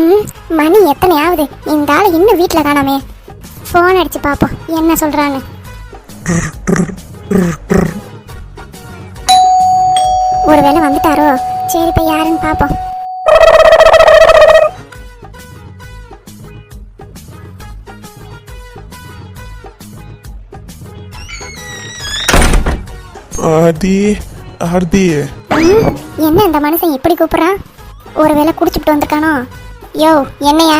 ம் மணி எத்தனை ஆகுது இந்த ஆள் இன்னும் வீட்டில் காணாமே. ஃபோன் அடிச்சு பார்ப்போம் என்ன சொல்றான்னு. ஒருவேளை வந்துட்டாரோ? சரி இப்போ யாருன்னு பார்ப்போம் என்ன இந்த மனுஷன் இப்படி கூப்பிடுறான்? ஒருவேளை குடிச்சுட்டு வந்திருக்கானோ? யோ என்னையா?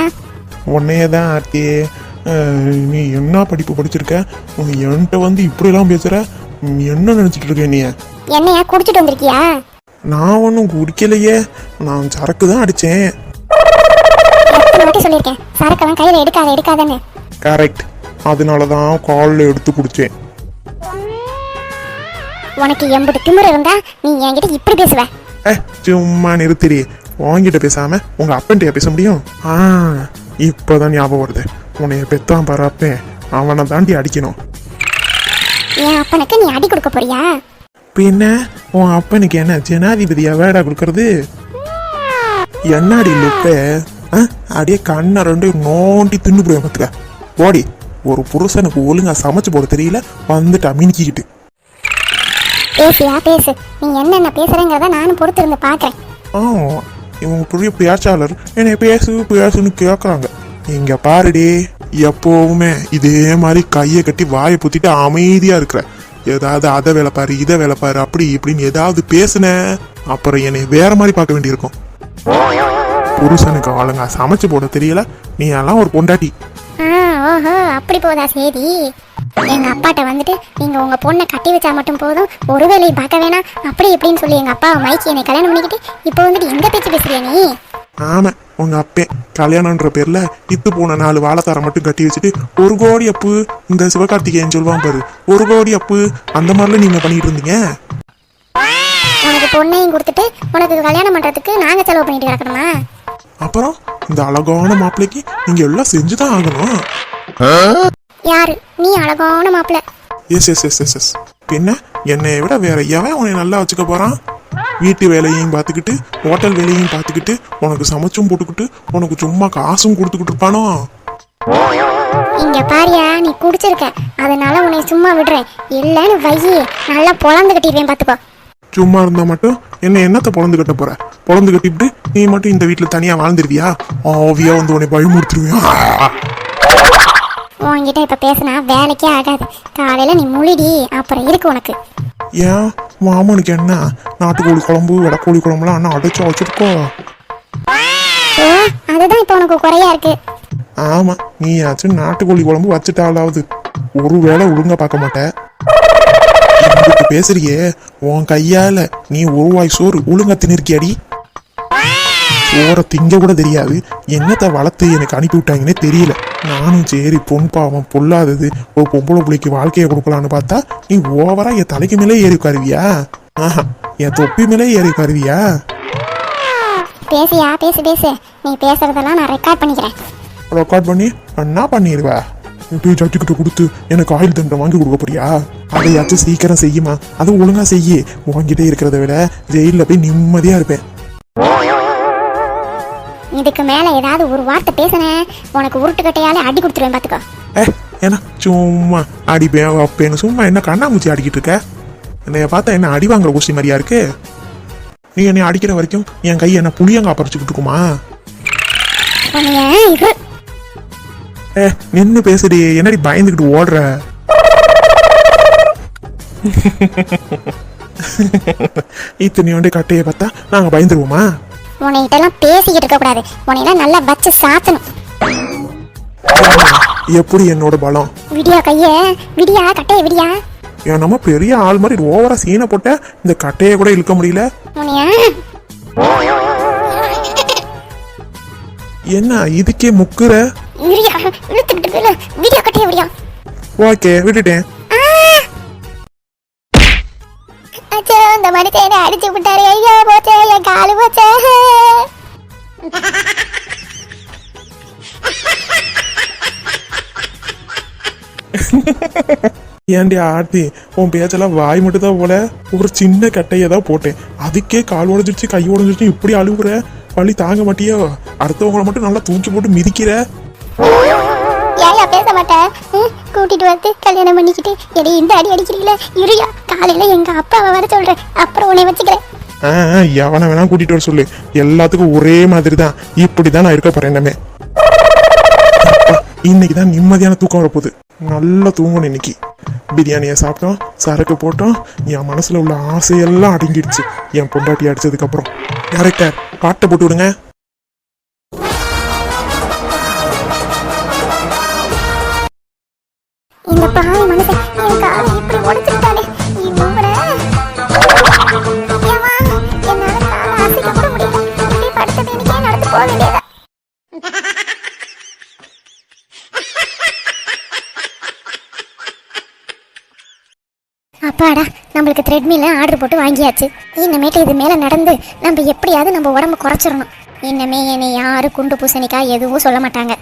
உன்னையே தான் ஆர்த்தி நீ என்ன படிப்பு படிச்சிருக்க? என்கிட்ட வந்து இப்படிலாம் பேசுற? என்ன நினைச்சிட்டு இருக்க நீ? என்னையா குடிச்சிட்டு வந்திருக்கியா? நான் ஒன்றும் குடிக்கலையே. நான் சரக்கு தான் அடித்தேன் சொல்லியிருக்கேன். சரக்கெல்லாம் கையில் எடுக்காத எடுக்காதன்னு. கரெக்ட் அதனால தான் காலில் எடுத்து குடித்தேன் உனக்கு எம்புட்டு திமிரு இருந்தா நீ என்கிட்ட இப்படி பேசுவ. சும்மா நிறுத்திரி. வாங்கிட்ட பேசாம உங்க அப்பன்ட்டியா பேச முடியும்? ஆ இப்போதான் ஞாபகம் வருது. உன்னைய பெத்தான் பரப்பேன் அவனை தாண்டி அடிக்கணும். என் அப்பனுக்கு நீ அடி கொடுக்க போறியா? பின்ன உன் அப்பனுக்கு என்ன ஜனாதிபதியா வேடா கொடுக்கறது? என்னடி லுக்க அப்படியே கண்ணை ரெண்டு நோண்டி தின்னு போடுவேன் பார்த்துக்க ஓடி ஒரு புருஷனுக்கு ஒழுங்கா சமைச்சு போட தெரியல வந்துட்டு அமினிக்கிட்டு பேசியா பேசு. நீ என்னென்ன பேசுறேங்கிறத நானும் பொறுத்து இருந்து பாக்குறேன். ஆ இவங்க புதிய பேச்சாளர் என்னை பேசு பேசுன்னு கேட்குறாங்க இங்க பாருடி எப்போவுமே இதே மாதிரி கையை கட்டி வாயை புத்திட்டு அமைதியா இருக்கிற. ஏதாவது அதை வேலை பாரு இதை வேலை பாரு அப்படி இப்படின்னு ஏதாவது பேசுன அப்புறம் என்னை வேற மாதிரி பார்க்க வேண்டியிருக்கும். புருஷனுக்கு ஆளுங்க சமைச்சு போட தெரியல நீ எல்லாம் ஒரு பொண்டாட்டி. ஓஹோ அப்படி போதா சரி எங்க அப்பாட்ட வந்துட்டு நீங்க உங்க பொண்ணை கட்டி வச்சா மட்டும் போதும் ஒரு வேலையும் பார்க்க வேணாம் அப்படி இப்படின்னு சொல்லி எங்க அப்பா மைக்கி என்னை கல்யாணம் பண்ணிக்கிட்டு இப்போ வந்துட்டு எங்க பேச்சு பேசுறியா நீ? ஆமா உங்க அப்பே. கல்யாணம்ன்ற பேர்ல இத்து போன நாலு வாழைத்தாரம் மட்டும் கட்டி வச்சுட்டு ஒரு கோடி அப்பு இந்த சிவகார்த்திகேயன் சொல்லுவான் பாரு. ஒரு கோடி அப்பு அந்த மாதிரிலாம் நீங்க பண்ணிட்டு இருந்தீங்க? உனக்கு பொண்ணையும் கொடுத்துட்டு உனக்கு கல்யாணம் பண்றதுக்கு நாங்க செலவு பண்ணிட்டு கிடக்கணுமா? அப்புறம் இந்த அழகான மாப்பிள்ளைக்கு நீங்க எல்லாம் செஞ்சுதான் ஆகணும். யாரு? நீ அழகான மாப்பிள்ள yes yes yes yes yes பின்ன என்னைய விட வேற எவன் உன்னை நல்லா வச்சுக்க போறான்? வீட்டு வேலையையும் பார்த்துக்கிட்டு ஹோட்டல் வேலையையும் பார்த்துக்கிட்டு உனக்கு சமைச்சும் போட்டுக்கிட்டு உனக்கு சும்மா காசும் கொடுத்துக்கிட்டு இருப்பானோ? இங்க பாரியா நீ குடிச்சிருக்க. அதனால உன்னை சும்மா விடுறேன். இல்லைன்னு வையி நல்லா பொழந்து கட்டிடுவேன் பாத்துக்கோ. சும்மா இருந்தா மட்டும் என்ன என்னத்த பொழந்து கட்ட போற? பொழந்து கட்டிவிட்டு நீ மட்டும் இந்த வீட்டுல தனியா வாழ்ந்துருவியா? ஆவியா வந்து உன்னை பயமுறுத்துருவியா? உன்கிட்ட இப்ப பேசினா வேலைக்கே ஆகாது. காலையில நீ முழிடி அப்புறம் இருக்கு உனக்கு. ஏன்? மாமனுக்கு என்ன? நாட்டுக்கோழி குழம்பு வெடக்கோழி குழம்புலாம் அண்ணா அடைச்சு வச்சிருக்கோ. ஓ அதுதான் இப்ப உனக்கு குறையா இருக்கு. ஆமா நீயாச்சும் நாட்டுக்கோழி குழம்பு வச்சுட்டாலாவது. ஒரு வேளை ஒழுங்கா பார்க்க மாட்டேன் பேசுறியே? உன் கையால நீ ஒரு வாய் சோறு ஒழுங்கா தின்னிருக்கியாடி? சோறை திங்க கூட தெரியாது. என்னத்தை வளர்த்து எனக்கு அனுப்பி விட்டாங்கன்னே தெரியல. நானும் சரி பொன் பாவம் பொல்லாதது ஒரு பொம்பளை பிள்ளைக்கு வாழ்க்கையை கொடுக்கலான்னு பார்த்தா நீ ஓவரா என் தலைக்கு மேலே ஏறி உட்காருவியா? ஆஹா என் தொப்பி மேலே ஏறி உட்காருவியா? பேசியா பேசு பேசு. நீ பேசுறதெல்லாம் நான் ரெக்கார்ட் பண்ணிக்கிறேன். ரெக்கார்ட் பண்ணி என்ன பண்ணிடுவ. போய் ஜட்ஜுக்கிட்ட கொடுத்து எனக்கு ஆயில் தண்டை வாங்கி கொடுக்க போறியா? அதையாச்சும் சீக்கிரம் செய்யுமா? அதை ஒழுங்கா செய்யி. உன்கிட்ட இருக்கிறத விட ஜெயிலில் போய் நிம்மதியா இருப்பேன். இதுக்கு மேல ஏதாவது ஒரு வார்த்தை பேசுனேன் உனக்கு உருட்டுக்கட்டையால அடி கொடுத்துருவேன் பாத்துக்கோ. ஏ ஏன்னா சும்மா அடிப்பேன் வைப்பேன்னு சும்மா என்ன கண்ணாமூச்சி அடிக்கிட்டு இருக்க? என்னைய பார்த்தா என்ன அடி வாங்குற ஊசி மாதிரியா இருக்கு? நீ என்னை அடிக்கிற வரைக்கும் என் கை என்ன புளியங்கா பறிச்சுக்கிட்டு இருக்குமா? ஏ நின்று பேசுடி என்னடி பயந்துக்கிட்டு ஓடுற? இத்தனையோண்டு கட்டையை பார்த்தா நாங்கள் பயந்துருவோமா? உன்னைகிட்டலாம் பேசிக்கிட்டு இருக்க கூடாது. உன்னையெல்லாம் நல்லா வச்சு சாத்தணும். எப்படி என்னோட பலம்? விடியா கைய? விடியா? கட்டைய விடியா? என் நம்ம பெரிய ஆள் மாதிரி ஓவரா சீனை போட்ட இந்த கட்டையை கூட இழுக்க முடியல? என்ன இதுக்கே முக்குற? விடியா இழுத்துக்கிட்டு விடியா கட்டைய விடியா. ஓகே விட்டுட்டேன். அச்சோ இந்த மனுஷன் அடிச்சு விட்டாரு. ஐயோ போச்சே என் காலு போச்சே. ஏன்டி ஆர்த்தி உன் பேச்செல்லாம் வாய் மட்டும் தான் போல. ஒரு சின்ன கட்டையை தான் போட்டேன். அதுக்கே கால் உடஞ்சிருச்சு கை உடஞ்சிருச்சு இப்படி அழுகுற வலி தாங்க மாட்டியோ? அடுத்தவங்கள மட்டும் நல்லா தூக்கி போட்டு மிதிக்கிற? ஏயா பேச மாட்டேன் கூட்டிட்டு வந்து கல்யாணம் பண்ணிக்கிட்டு எடி இந்த அடி அடிக்கிறீங்களே? இருயா காலையில எங்க அப்பாவை வர சொல்றேன். அப்புறம் உன்னை வச்சுக்கிறேன். எவனை வேணா கூட்டிட்டு வர சொல்லு. எல்லாத்துக்கும் ஒரே மாதிரி தான் இப்படிதான் நான் இருக்க போறேன் என்னமே இன்னைக்கு தான் நிம்மதியான தூக்கம் வரப்போகுது. நல்லா தூங்கணும் இன்னைக்கு. பிரியாணியை சாப்பிட்டோம் சரக்கு போட்டோம். என் மனசுல உள்ள ஆசையெல்லாம் அடங்கிடுச்சு. என் பொண்டாட்டி அடிச்சதுக்கு அப்புறம் டேரக்டர் பாட்டை போட்டு விடுங்க. இந்த பாவி மனுஷன் அப்பாடா நம்மளுக்கு த்ரெட்மில்ல ஆர்டர் போட்டு வாங்கியாச்சு. இனிமேட்டு இது மேலே நடந்து நம்ம எப்படியாவது நம்ம உடம்ப குறைச்சிடணும். இன்னமே என்னை யாரும் குண்டு பூசணிக்கா எதுவும் சொல்ல மாட்டாங்க.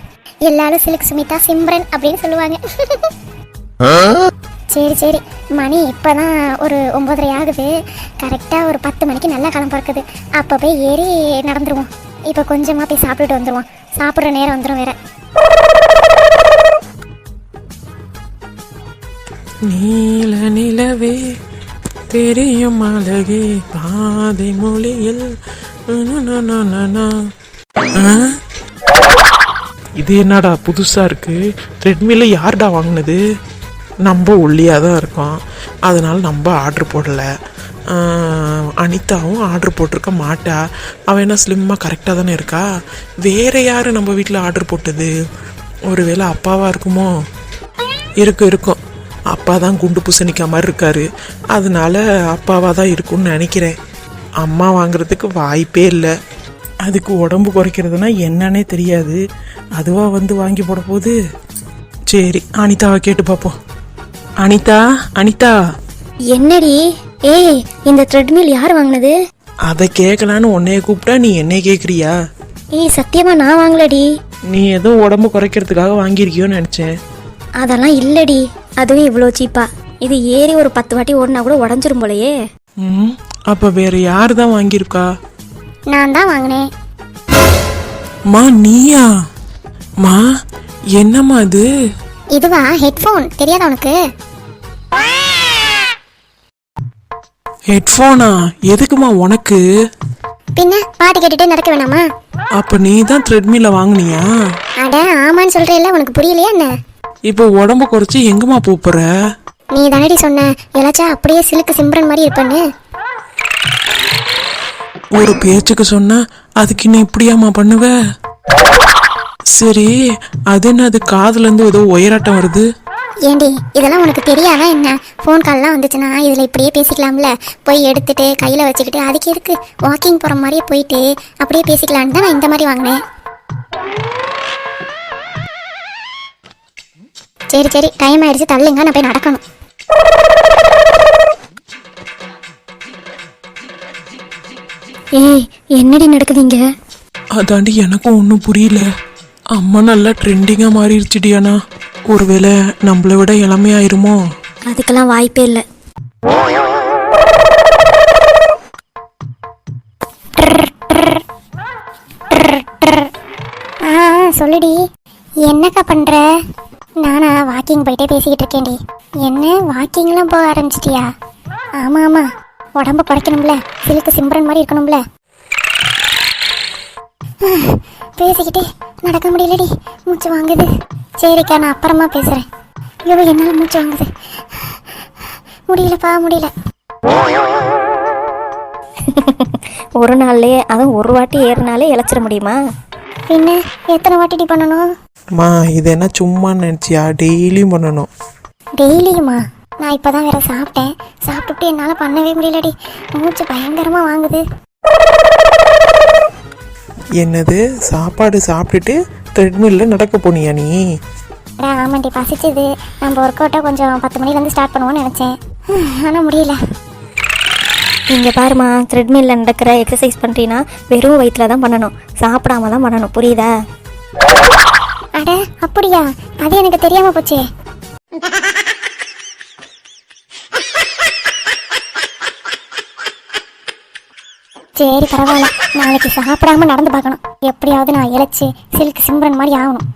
எல்லாரும் சிலுக்கு சுமிதா சிம்ரன் அப்படின்னு சொல்லுவாங்க. சரி சரி. மணி இப்போதான் ஒரு ஒம்பதரை ஆகுது. கரெக்டாக ஒரு பத்து மணிக்கு நல்லா கிளம்ப இருக்குது அப்போ போய் ஏறி நடந்துருவோம். இப்போ கொஞ்சமாக போய் சாப்பிட்டுட்டு வந்துடுவோம் சாப்பிட்ற நேரம் வந்துடும் வேற. நீல நிலவே தெரியும் அழகே பாதை மொழியில். இது என்னடா புதுசா இருக்கு? ரெட்மியில் யார்டா வாங்கினது? நம்ம ஒல்லியாக தான் இருக்கோம். அதனால நம்ம ஆர்டர் போடல. அனிதாவும் ஆர்டர் போட்டிருக்க மாட்டா. அவள் என்ன ஸ்லிம்மாக கரெக்டாக தானே இருக்கா? வேற யார் நம்ம வீட்டில் ஆர்டர் போட்டது? ஒருவேளை அப்பாவாக இருக்குமோ? இருக்கும் இருக்கும். அப்பா தான் குண்டு பூசணிக்கா மாதிரி இருக்காரு. அதனால அப்பாவா தான் இருக்கும்னு நினைக்கிறேன். அம்மா வாங்குறதுக்கு வாய்ப்பே இல்லை. அதுக்கு உடம்பு குறைக்கிறதுனா என்னன்னே தெரியாது. அதுவா வந்து வாங்கி போட போகுது சரி அனிதாவை கேட்டு பார்ப்போம். அனிதா அனிதா. என்னடி? ஏய் இந்த த்ரெட்மில் யார் வாங்கினது? அதை கேட்கலான்னு உன்னைய கூப்பிட்டா நீ என்னைய கேட்குறியா? ஏய் சத்தியமா நான் வாங்கலடி. நீ ஏதோ உடம்பு குறைக்கிறதுக்காக வாங்கியிருக்கியோன்னு நினச்சேன். அதெல்லாம் இல்லடி. அதுவும் இவ்வளோ சீப்பா. இது ஏறி ஒரு பத்து வாட்டி ஓடினா கூட உடஞ்சிரும் போலயே. ம் அப்போ வேற யார் தான் வாங்கியிருக்கா? நான் தான் வாங்கினேன். மா நீயா? மா என்னம்மா இது இதுவா ஹெட்ஃபோன் தெரியாதா உனக்கு? ஹெட்ஃபோனா எதுக்குமா உனக்கு? பின்ன பாட்டு கேட்டுட்டே நடக்க வேணாமா? அப்ப நீ தான் த்ரெட்மில்ல வாங்குனியா? அட ஆமான்னு சொல்றேல்ல உனக்கு புரியலையா என்ன? இப்போ உடம்பு குறைச்சி எங்கம்மா போற நீ தானடி சொன்ன. இலாச்சா அப்படியே சிலுக்கு சிம்ரன் மாதிரி இருப்பேன்னு. ஒரு பேச்சுக்கு சொன்னா அதுக்கு நீ இப்படியாம்மா பண்ணுவ? சரி அது என்ன அது காதுல இருந்து ஏதோ உயராட்டம் வருது? ஏண்டி இதெல்லாம் உனக்கு தெரியாதா என்ன? ஃபோன் கால்லாம் வந்துச்சுன்னா இதில் இப்படியே பேசிக்கலாம்ல. போய் எடுத்துட்டு கையில் வச்சுக்கிட்டு அதுக்கு எதுக்கு? வாக்கிங் போகிற மாதிரியே போயிட்டு அப்படியே பேசிக்கலான்னு தான் நான் இந்த மாதிரி வாங்கினேன். சரி சரி. டைம் ஆயிடுச்சு தள்ளுங்க. நான் போய் நடக்கணும். ஏய் என்னடி நடக்குதுங்க அதாண்டி எனக்கும் ஒன்றும் புரியல. அம்மா நல்லா ட்ரெண்டிங்கா மாறிடுச்சுடியானா ஒருவேளை நம்மளை விட இளமையாயிருமோ அதுக்கெல்லாம் வாய்ப்பே இல்லை. சொல்லுடி. என்னக்கா பண்ணுற நானா வாக்கிங் போயிட்டே பேசிக்கிட்டு இருக்கேன்டி. என்ன வாக்கிங்லாம் போக ஆரம்பிச்சிட்டியா? ஆமாம் ஆமாம் உடம்ப குறைக்கணும்ல சிலுக்கு சிம்ரன் மாதிரி இருக்கணும்ல. பேசிக்கிட்டே நடக்க முடியலடி. மூச்சு வாங்குது. சரிக்கா நான் அப்புறமா பேசுகிறேன் ஐயோ என்னால் மூச்சு வாங்குது. முடியலப்பா முடியல. ஒரு நாள்லயே அதுவும் ஒரு வாட்டி ஏறினாலே இழைச்சிட முடியுமா? பின்ன எத்தனை வாட்டிடி பண்ணணும்? அம்மா இது என்ன சும்மா நினச்சியா? டெய்லியும் பண்ணணும். டெய்லியுமா? நான் இப்போதான் வேற சாப்பிட்டேன். சாப்பிட்டுட்டு என்னால் பண்ணவே முடியலடி. மூச்சு பயங்கரமாக வாங்குது. என்னது? சாப்பாடு சாப்பிட்டுட்டு த்ரெட்மில்ல நடக்க போனியா நீ? அடா ஆமாண்டி பசிச்சுது. நம்ம ஒர்க் அவுட்டை கொஞ்சம் பத்து மணிலேருந்து ஸ்டார்ட் பண்ணுவோம்னு நினச்சேன். ஆனால் முடியல. இங்க பாருமா த்ரெட்மில்ல நடக்கிற எக்ஸசைஸ் பண்றீங்கன்னா வெறும் வயிற்றில் தான் பண்ணணும். சாப்பிடாம தான் பண்ணணும். புரியுதா? அட அப்படியா? அது எனக்கு தெரியாம போச்சே. சரி பரவாயில்ல. நாளைக்கு சாப்பிடாம நடந்து பார்க்கணும். எப்படியாவது நான் இழைச்சி சில்க் சிம்ரன் மாதிரி ஆகணும்.